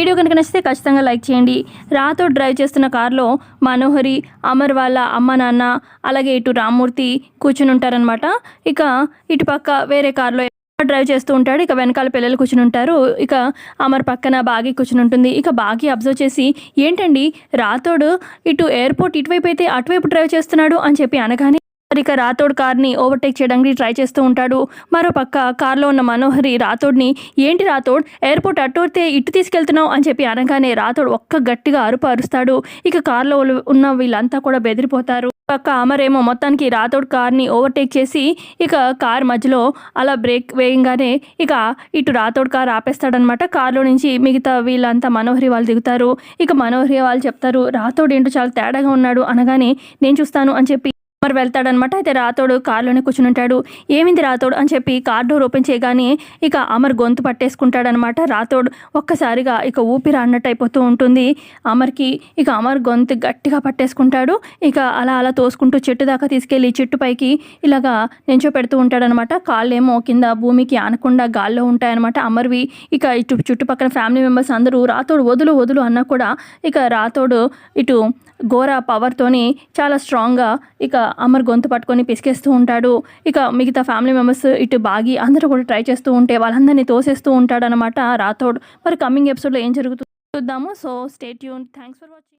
Video కనుక నచ్చితే ఖచ్చితంగా లైక్ చేయండి. రాతో డ్రైవ్ చేస్తున్న కారులో మనోహరి అమర్ వాళ్ళ అమ్మ నాన్న అలాగే ఇటు రామ్మూర్తి కూర్చుని ఉంటారనమాట ఇక ఇటు పక్క వేరే కారులో డ్రైవ్ చేస్తూ ఉంటాడు ఇక వెనకాల పిల్లలు కూర్చుని ఉంటారు. ఇక అమర్ పక్కన బాగి కూర్చుని ఉంటుంది. ఇక బాగి అబ్జర్వ్ చేసి ఏంటండి రాతోడు ఇటు ఎయిర్పోర్ట్ ఇటువైపు అయితే అటువైపు డ్రైవ్ చేస్తున్నాడు అని చెప్పి అనగానే ఇక రాథోడ్ కార్ని ఓవర్టేక్ చేయడానికి ట్రై చేస్తూ ఉంటాడు. మరో పక్క కార్లో ఉన్న మనోహరి రాథోడ్ని ఏంటి రాథోడ్ ఎయిర్పోర్ట్ అట్టోడితే ఇటు తీసుకెళ్తున్నావు? అని చెప్పి అనగానే రాథోడ్ ఒక్క గట్టిగా అరుపు అరుస్తాడు. ఇక కార్లో ఉన్న- ఉన్న వీళ్ళంతా కూడా బెదిరిపోతారు. పక్క అమరేమో మొత్తానికి రాథోడ్ కార్ని ఓవర్టేక్ చేసి ఇక కార్ మధ్యలో అలా బ్రేక్ వేయంగానే ఇక ఇటు రాథోడ్ కార్ ఆపేస్తాడనమాట. కార్లో నుంచి మిగతా వీళ్ళంతా మనోహరి వాళ్ళు దిగుతారు. ఇక మనోహరి వాళ్ళు చెప్తారు రాథోడ్ ఏంటో చాలా తేడాగా ఉన్నాడు అనగానే నేను చూస్తాను అని చెప్పి మరి వెళ్తాడనమాట అయితే రాతోడు కారులోనే కూర్చుని ఉంటాడు ఏమింది రాతోడు అని చెప్పి కార్ డోర్ ఓపెన్ చేయగానే ఇక అమర్ గొంతు పట్టేసుకుంటాడనమాట రాతోడు ఒక్కసారిగా ఇక ఊపిరి అన్నట్టు అయిపోతూ ఉంటుంది. అమర్కి ఇక అమర్ గొంతు గట్టిగా పట్టేసుకుంటాడు. ఇక అలా అలా తోసుకుంటూ చెట్టు దాకా తీసుకెళ్ళి చెట్టు పైకి ఇలాగా నించో పెడుతూ ఉంటాడనమాట కాళ్ళేమో కింద భూమికి ఆనకుండా గాల్లో ఉంటాయన్నమాట. అమర్వి ఇక ఇటు చుట్టుపక్కల ఫ్యామిలీ మెంబర్స్ అందరూ రాతోడు వదులు వదులు అన్నా కూడా ఇక రాతోడు ఇటు ఘోర పవర్తోని చాలా స్ట్రాంగ్గా ఇక అమర్ గొంతు పట్టుకొని పిసికేస్తూ ఉంటాడు. ఇక మిగతా ఫ్యామిలీ మెంబర్స్ ఇటు బాగి అందరూ కూడా ట్రై చేస్తూ ఉంటే వాళ్ళందరినీ తోసేస్తూ ఉంటాడనమాట రాథోడ్. మరి కమింగ్ ఎపిసోడ్లో ఏం జరుగుతుందో చూద్దాము. సో స్టేట్ యూన్ థ్యాంక్స్ ఫర్ వాచింగ్